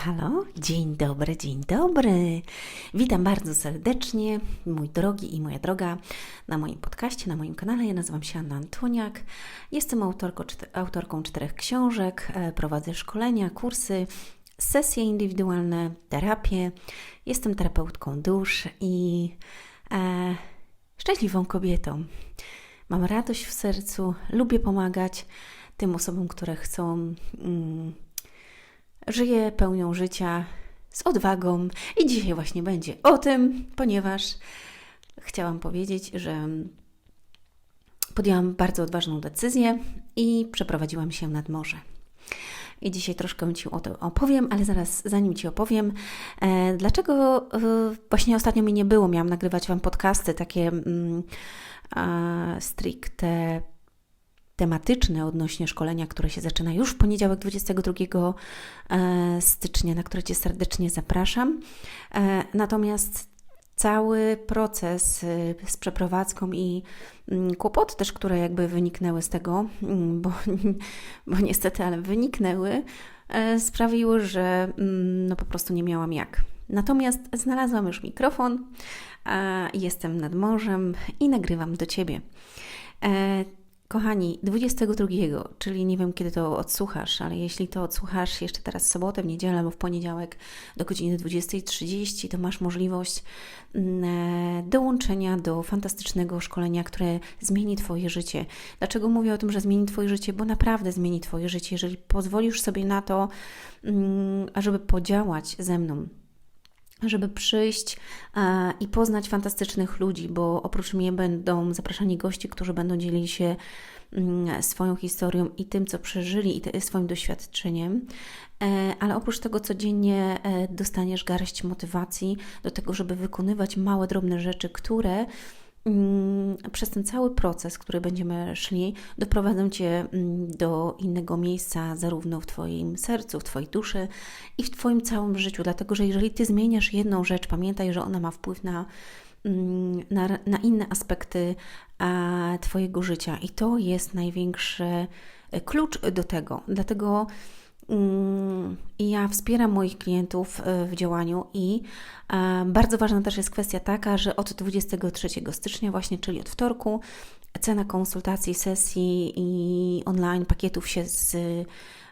halo, dzień dobry, dzień dobry. Witam bardzo serdecznie, mój drogi i moja droga, na moim podcaście, na moim kanale. Ja nazywam się Anna Antoniak. Jestem autorką, autorką czterech książek, e, prowadzę szkolenia, kursy, sesje indywidualne, terapię. Jestem terapeutką dusz i e, szczęśliwą kobietą. Mam radość w sercu, lubię pomagać tym osobom, które chcą. Mm, żyję pełnią życia z odwagą i dzisiaj właśnie będzie o tym, ponieważ chciałam powiedzieć, że podjęłam bardzo odważną decyzję i przeprowadziłam się nad morze. I dzisiaj troszkę Ci o tym opowiem, ale zaraz, zanim Ci opowiem, e, dlaczego e, właśnie ostatnio mi nie było, miałam nagrywać Wam podcasty takie mm, e, stricte tematyczne odnośnie szkolenia, które się zaczyna już w poniedziałek 22 e, stycznia, na które Cię serdecznie zapraszam. E, natomiast cały proces e, z przeprowadzką i mm, kłopoty też, które jakby wyniknęły z tego, mm, bo, bo niestety, ale wyniknęły, sprawiły, że mm, no po prostu nie miałam jak. Natomiast znalazłam już mikrofon, jestem nad morzem i nagrywam do Ciebie. Kochani, 22, czyli nie wiem kiedy to odsłuchasz, ale jeśli to odsłuchasz jeszcze teraz w sobotę, w niedzielę albo w poniedziałek do godziny 20.30, to masz możliwość mm, e, dołączenia do fantastycznego szkolenia, które zmieni Twoje życie. Dlaczego mówię o tym, że zmieni Twoje życie? Bo naprawdę zmieni Twoje życie, jeżeli pozwolisz sobie na to, mm, ażeby podziałać ze mną żeby przyjść e, i poznać fantastycznych ludzi, bo oprócz mnie będą zapraszani goście, którzy będą dzielili się mm, swoją historią i tym, co przeżyli, i swoim doświadczeniem. E, ale oprócz tego codziennie e, dostaniesz garść motywacji do tego, żeby wykonywać małe, drobne rzeczy, które przez ten cały proces, który będziemy szli, doprowadzą Cię mm, do innego miejsca, zarówno w Twoim sercu, w Twojej duszy i w Twoim całym życiu. Dlatego, że jeżeli Ty zmieniasz jedną rzecz, pamiętaj, że ona ma wpływ na, mm, na, na inne aspekty Twojego życia. I to jest największy e, klucz do tego. Dlatego i ja wspieram moich klientów e, w działaniu i e, bardzo ważna też jest kwestia taka, że od 23 stycznia właśnie, czyli od wtorku, cena konsultacji, sesji i online pakietów się z,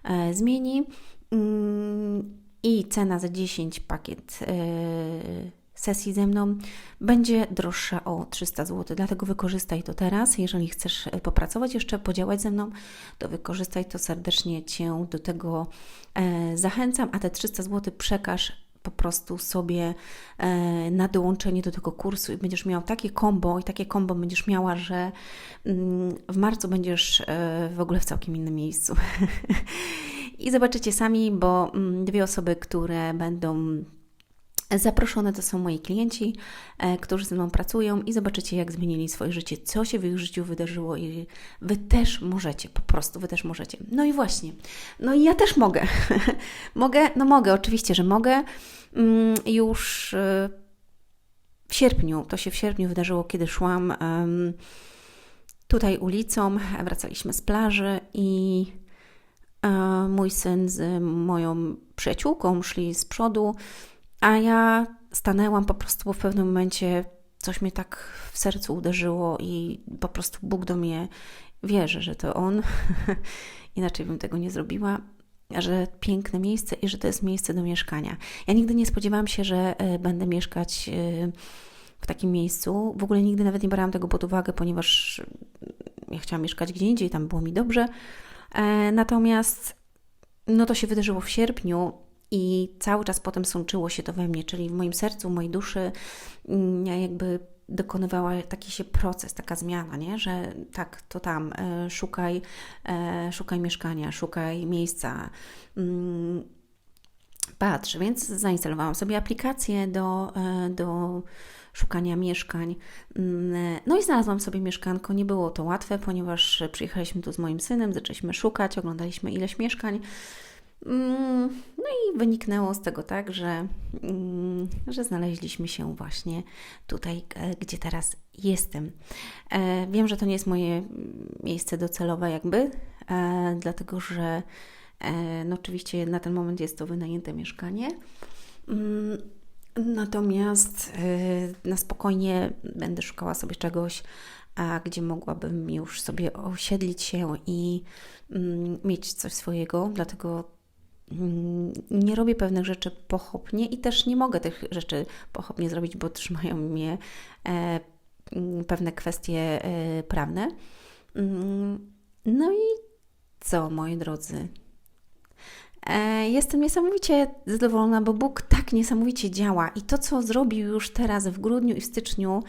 e, zmieni. Mm, i cena za 10 pakiet sesji ze mną będzie droższa o 300 zł. Dlatego wykorzystaj to teraz. Jeżeli chcesz e, popracować jeszcze, podziałać ze mną, to wykorzystaj to serdecznie Cię do tego e, zachęcam, a te 300 zł przekaż po prostu sobie e, na dołączenie do tego kursu i będziesz miał takie kombo i takie kombo będziesz miała, że mm, w marcu będziesz w ogóle w całkiem innym miejscu. I zobaczycie sami, bo mm, dwie osoby, które będą Zaproszone to są moi klienci, e, którzy ze mną pracują i zobaczycie, jak zmienili swoje życie, co się w ich życiu wydarzyło i Wy też możecie, po prostu Wy też możecie. No i właśnie, no i ja też mogę. mogę, no mogę, oczywiście, że mogę. Mm, już e, w sierpniu, to się w sierpniu wydarzyło, kiedy szłam tutaj ulicą, wracaliśmy z plaży i e, mój syn z moją przyjaciółką szli z przodu a ja stanęłam po prostu, bo w pewnym momencie coś mnie tak w sercu uderzyło i po prostu Bóg do mnie wierzy, że to On. Inaczej bym tego nie zrobiła że piękne miejsce i że to jest miejsce do mieszkania. Ja nigdy nie spodziewałam się, że e, będę mieszkać e, w takim miejscu. W ogóle nigdy nawet nie brałam tego pod uwagę, ponieważ ja chciałam mieszkać gdzie indziej, tam było mi dobrze. E, natomiast no to się wydarzyło w sierpniu i cały czas potem sączyło się to we mnie, czyli w moim sercu, w mojej duszy, mm, jakby dokonywała taki się proces, taka zmiana, nie? że tak, to tam, e, szukaj, e, szukaj mieszkania, szukaj miejsca. Mm, patrz, więc zainstalowałam sobie aplikację do, e, do szukania mieszkań. Mm, no i znalazłam sobie mieszkanko. Nie było to łatwe, ponieważ przyjechaliśmy tu z moim synem, zaczęliśmy szukać, oglądaliśmy ileś mieszkań. Mm, no i wyniknęło z tego tak, że, mm, że znaleźliśmy się właśnie tutaj, gdzie teraz jestem. E, wiem, że to nie jest moje miejsce docelowe, jakby, e, dlatego że E, no oczywiście na ten moment jest to wynajęte mieszkanie. Mm, natomiast na spokojnie będę szukała sobie czegoś, gdzie mogłabym już sobie osiedlić się i mieć coś swojego, dlatego nie robię pewnych rzeczy pochopnie i też nie mogę tych rzeczy pochopnie zrobić, bo trzymają mnie e, pewne kwestie prawne. No i co, moi drodzy? E, jestem niesamowicie zadowolona, bo Bóg tak niesamowicie działa i to, co zrobił już teraz w grudniu i w styczniu,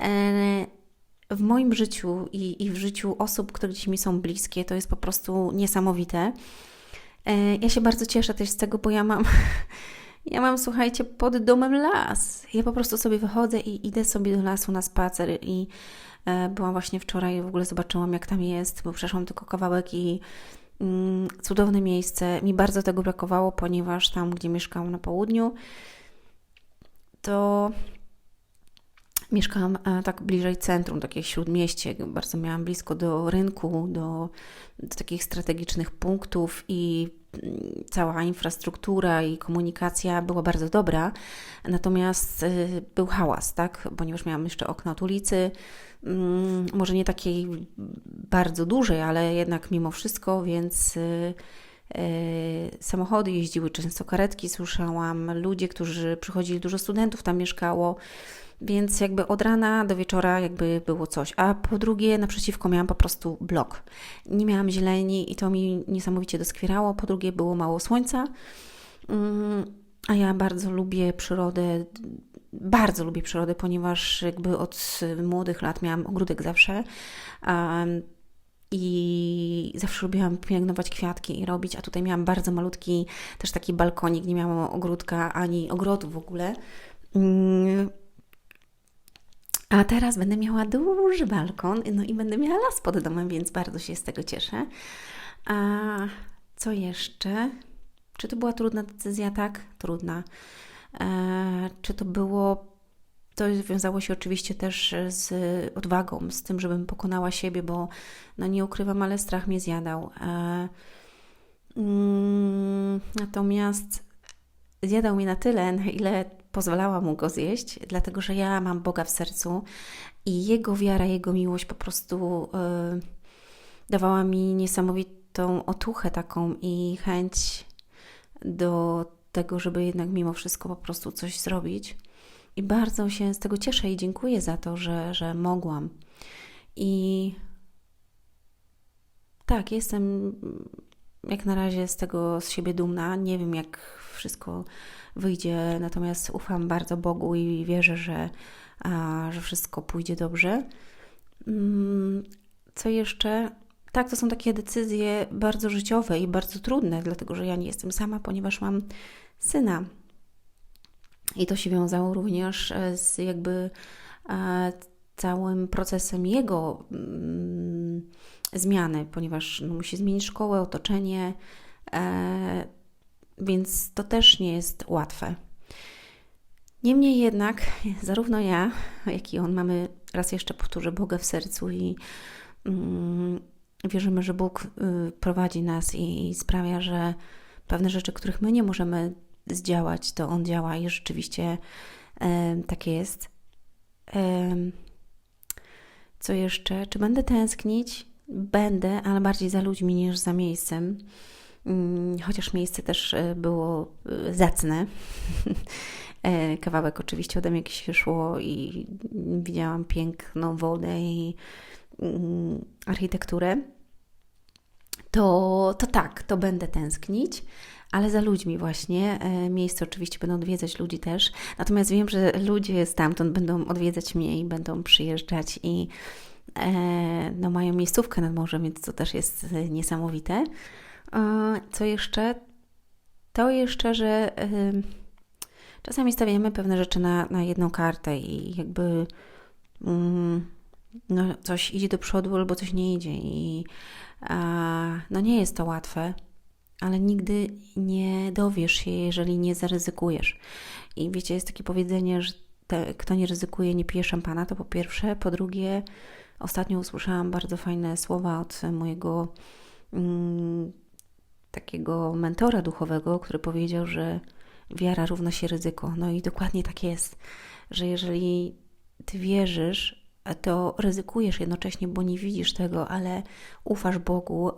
e, w moim życiu i, i w życiu osób, które gdzieś mi są bliskie, to jest po prostu niesamowite. E, ja się bardzo cieszę też z tego, bo ja mam, ja mam, słuchajcie, pod domem las. Ja po prostu sobie wychodzę i idę sobie do lasu na spacer i byłam właśnie wczoraj, w ogóle zobaczyłam, jak tam jest, bo przeszłam tylko kawałek i Mm, cudowne miejsce. Mi bardzo tego brakowało, ponieważ tam, gdzie mieszkałam na południu, to mieszkałam e, tak bliżej centrum, takie śródmieście. Bardzo miałam blisko do rynku, do, do takich strategicznych punktów i mm, cała infrastruktura i komunikacja była bardzo dobra. Natomiast y, był hałas, tak? Ponieważ miałam jeszcze okna od ulicy, Mm, może nie takiej bardzo dużej, ale jednak mimo wszystko, więc y, samochody jeździły, często karetki słyszałam, ludzie, którzy przychodzili, dużo studentów tam mieszkało, więc jakby od rana do wieczora jakby było coś. A po drugie, naprzeciwko miałam po prostu blok. Nie miałam zieleni i to mi niesamowicie doskwierało. Po drugie, było mało słońca. Mm, a ja bardzo lubię przyrodę, bardzo lubię przyrodę, ponieważ jakby od młodych lat miałam ogródek zawsze. I zawsze lubiłam pielęgnować kwiatki i robić, a tutaj miałam bardzo malutki też taki balkonik, nie miałam ogródka ani ogrodu w ogóle. A teraz będę miała duży balkon, no i będę miała las pod domem, więc bardzo się z tego cieszę. A co jeszcze? Czy to była trudna decyzja? Tak, trudna. E, czy to było to wiązało się oczywiście też z odwagą, z tym, żebym pokonała siebie, bo no nie ukrywam, ale strach mnie zjadał. E, mm, natomiast zjadał mnie na tyle, na ile pozwalała mu go zjeść, dlatego że ja mam Boga w sercu i Jego wiara, Jego miłość po prostu e, dawała mi niesamowitą otuchę taką i chęć do tego, żeby jednak mimo wszystko po prostu coś zrobić. I bardzo się z tego cieszę i dziękuję za to, że, że mogłam. I tak, jestem jak na razie z tego z siebie dumna. Nie wiem, jak wszystko wyjdzie, natomiast ufam bardzo Bogu i wierzę, że, a, że wszystko pójdzie dobrze. Mm, co jeszcze? Tak, to są takie decyzje bardzo życiowe i bardzo trudne, dlatego że ja nie jestem sama, ponieważ mam syna. I to się wiązało również e, z jakby e, całym procesem jego mm, zmiany, ponieważ no, musi zmienić szkołę, otoczenie, e, więc to też nie jest łatwe. Niemniej jednak, zarówno ja, jak i on mamy, raz jeszcze powtórzę, Boga w sercu i mm, wierzymy, że Bóg y, prowadzi nas i, i sprawia, że pewne rzeczy, których my nie możemy zdziałać, to on działa i rzeczywiście e, takie jest. E, co jeszcze? Czy będę tęsknić? Będę, ale bardziej za ludźmi niż za miejscem. Mm, chociaż miejsce też e, było e, zacne. E, kawałek oczywiście ode mnie się szło i widziałam piękną wodę i mm, architekturę. To, to tak, to będę tęsknić ale za ludźmi właśnie. Miejsce oczywiście będą odwiedzać ludzi też. Natomiast wiem, że ludzie stamtąd będą odwiedzać mnie i będą przyjeżdżać i no, mają miejscówkę nad morzem, więc to też jest niesamowite. Co jeszcze? To jeszcze, że czasami stawiamy pewne rzeczy na, na jedną kartę i jakby mm, no, coś idzie do przodu albo coś nie idzie i no nie jest to łatwe ale nigdy nie dowiesz się, jeżeli nie zaryzykujesz. I wiecie, jest takie powiedzenie, że te, kto nie ryzykuje, nie pije szampana, to po pierwsze. Po drugie, ostatnio usłyszałam bardzo fajne słowa od mojego mm, takiego mentora duchowego, który powiedział, że wiara równa się ryzyko. No i dokładnie tak jest, że jeżeli ty wierzysz, to ryzykujesz jednocześnie, bo nie widzisz tego, ale ufasz Bogu,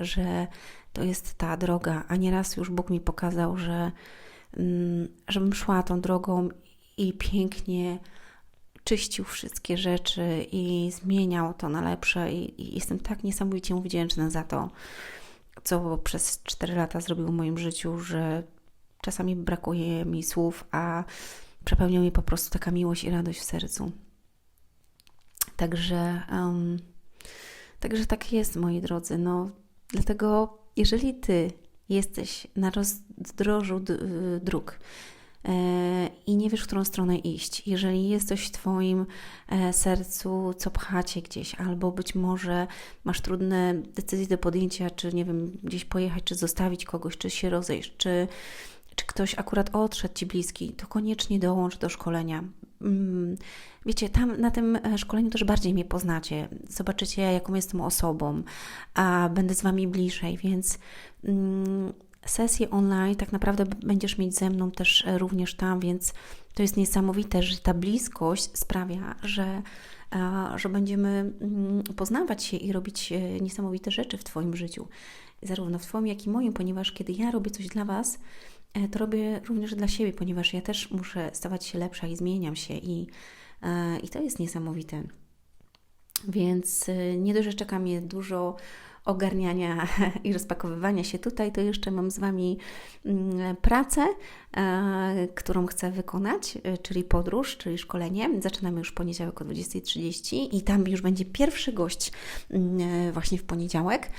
że to jest ta droga. A nieraz już Bóg mi pokazał, że żebym szła tą drogą i pięknie czyścił wszystkie rzeczy i zmieniał to na lepsze i, i jestem tak niesamowicie mu wdzięczna za to, co przez 4 lata zrobił w moim życiu, że czasami brakuje mi słów, a przepełnia mi po prostu taka miłość i radość w sercu. Także, um, także tak jest, moi drodzy. No, dlatego, jeżeli ty jesteś na rozdrożu dróg, i nie wiesz, w którą stronę iść. Jeżeli jest coś w Twoim e, sercu, co pchacie gdzieś, albo być może masz trudne decyzje do podjęcia, czy nie wiem, gdzieś pojechać, czy zostawić kogoś, czy się rozejść, czy, czy ktoś akurat odszedł Ci bliski, to koniecznie dołącz do szkolenia. Mm, wiecie, tam na tym e, szkoleniu też bardziej mnie poznacie. Zobaczycie, jaką jestem osobą, a będę z Wami bliżej, więc mm, sesję online tak naprawdę będziesz mieć ze mną też e, również tam, więc to jest niesamowite, że ta bliskość sprawia, że, że będziemy mm, poznawać się i robić e, niesamowite rzeczy w Twoim życiu, zarówno w Twoim, jak i moim, ponieważ kiedy ja robię coś dla Was, e, to robię również dla siebie, ponieważ ja też muszę stawać się lepsza i zmieniam się i, i to jest niesamowite. Więc nie dość, że czeka mnie dużo ogarniania i rozpakowywania się tutaj, to jeszcze mam z Wami mm, pracę, e, którą chcę wykonać, e, czyli podróż, czyli szkolenie. Zaczynamy już w poniedziałek o 20.30 i tam już będzie pierwszy gość mm, e, właśnie w poniedziałek.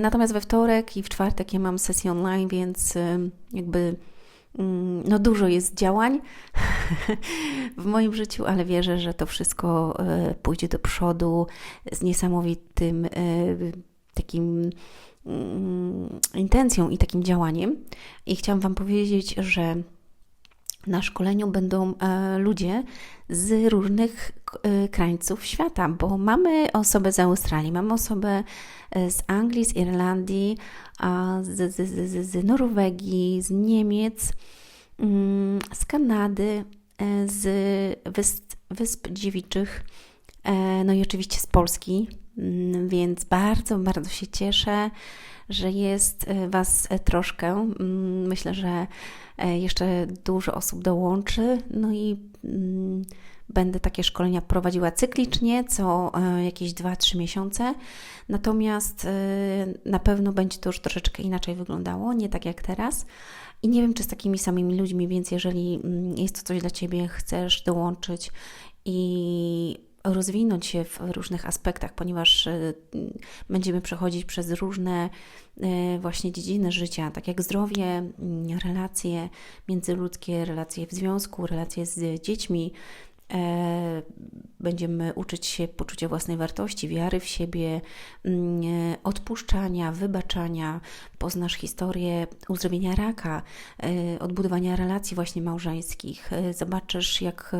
Natomiast we wtorek i w czwartek ja mam sesję online, więc jakby no dużo jest działań w moim życiu, ale wierzę, że to wszystko e, pójdzie do przodu z niesamowitym e, takim mm, intencją i takim działaniem. I chciałam Wam powiedzieć, że na szkoleniu będą e, ludzie z różnych krańców świata, bo mamy osobę z Australii, mamy osobę z Anglii, z Irlandii, z, z, z, z Norwegii, z Niemiec, mm, z Kanady, e, z Wysp, Wysp Dziewiczych, e, no i oczywiście z Polski. Mm, więc bardzo, bardzo się cieszę, że jest e, Was troszkę. Mm, myślę, że jeszcze dużo osób dołączy. No i Będę takie szkolenia prowadziła cyklicznie, co e, jakieś 2-3 miesiące. Natomiast e, na pewno będzie to już troszeczkę inaczej wyglądało, nie tak jak teraz. I nie wiem, czy z takimi samymi ludźmi, więc jeżeli mm, jest to coś dla Ciebie, chcesz dołączyć i rozwinąć się w różnych aspektach, ponieważ e, będziemy przechodzić przez różne właśnie dziedziny życia, tak jak zdrowie, mm, relacje międzyludzkie, relacje w związku, relacje z dziećmi, E, będziemy uczyć się poczucia własnej wartości, wiary w siebie, mm, e, odpuszczania, wybaczania. Poznasz historię uzdrowienia raka, e, odbudowania relacji właśnie małżeńskich. Zobaczysz, jak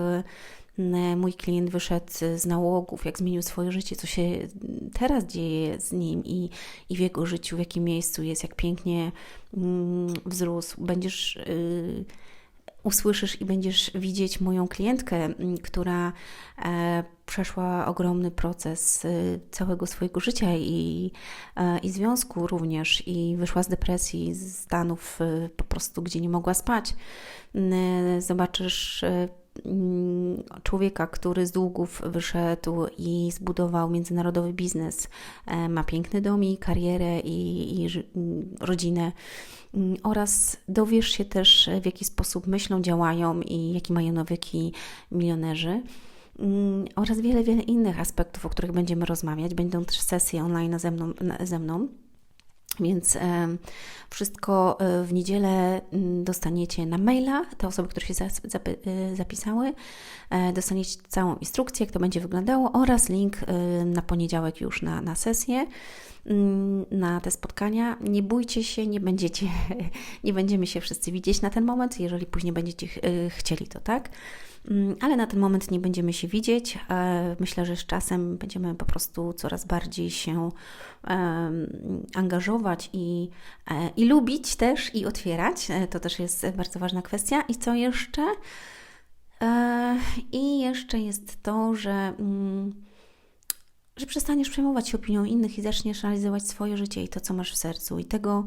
mój klient wyszedł z nałogów, jak zmienił swoje życie, co się teraz dzieje z nim i, i w jego życiu, w jakim miejscu jest, jak pięknie mm, wzrósł. Będziesz usłyszysz i będziesz widzieć moją klientkę, mm, która e, przeszła ogromny proces y, całego swojego życia i, e, i związku również, i wyszła z depresji, z stanów y, po prostu, gdzie nie mogła spać. Zobaczysz y, człowieka, który z długów wyszedł i zbudował międzynarodowy biznes, e, ma piękny dom i karierę i, i rodzinę Mm, oraz dowiesz się też, w jaki sposób myślą, działają i jaki mają nawyki milionerzy mm, oraz wiele, wiele innych aspektów, o których będziemy rozmawiać. Będą też sesje online ze mną. Ze mną. Więc e, wszystko e, w niedzielę mm, dostaniecie na maila, te osoby, które się e, zapisały, dostaniecie całą instrukcję, jak to będzie wyglądało oraz link na poniedziałek już na, na sesję. Mm, na te spotkania. Nie bójcie się, nie będziecie, nie będziemy się wszyscy widzieć na ten moment, jeżeli później będziecie y, chcieli to, tak? Mm, Ale na ten moment nie będziemy się widzieć. E, Myślę, że z czasem będziemy po prostu coraz bardziej się angażować i, e, i lubić też i otwierać. E, To też jest bardzo ważna kwestia. I co jeszcze? I jeszcze jest to, że, mm, że przestaniesz przejmować się opinią innych i zaczniesz realizować swoje życie i to, co masz w sercu. I tego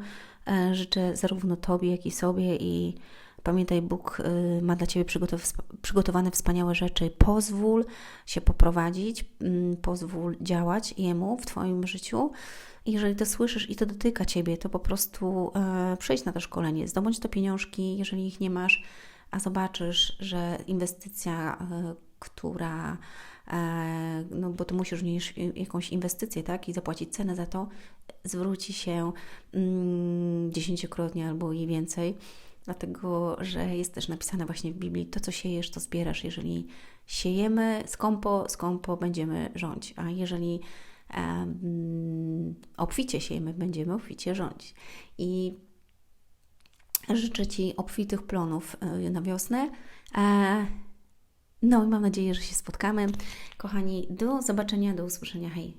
e, życzę zarówno Tobie, jak i sobie. I pamiętaj, Bóg e, ma dla Ciebie przygotow- przygotowane wspaniałe rzeczy. Pozwól się poprowadzić, mm, pozwól działać Jemu w Twoim życiu. Jeżeli to słyszysz i to dotyka Ciebie, to po prostu e, przejdź na to szkolenie, zdobądź to pieniążki, jeżeli ich nie masz, a zobaczysz, że inwestycja, która, no bo ty musisz mieć jakąś inwestycję, tak, i zapłacić cenę za to, zwróci się mm, dziesięciokrotnie albo i więcej, dlatego, że jest też napisane właśnie w Biblii, to co siejesz, to zbierasz. Jeżeli siejemy skąpo, skąpo będziemy rządzić, a jeżeli obficie siejemy, będziemy obficie rządzić. I Życzę Ci obfitych plonów y, na wiosnę. No i mam nadzieję, że się spotkamy. Kochani, do zobaczenia, do usłyszenia. Hej!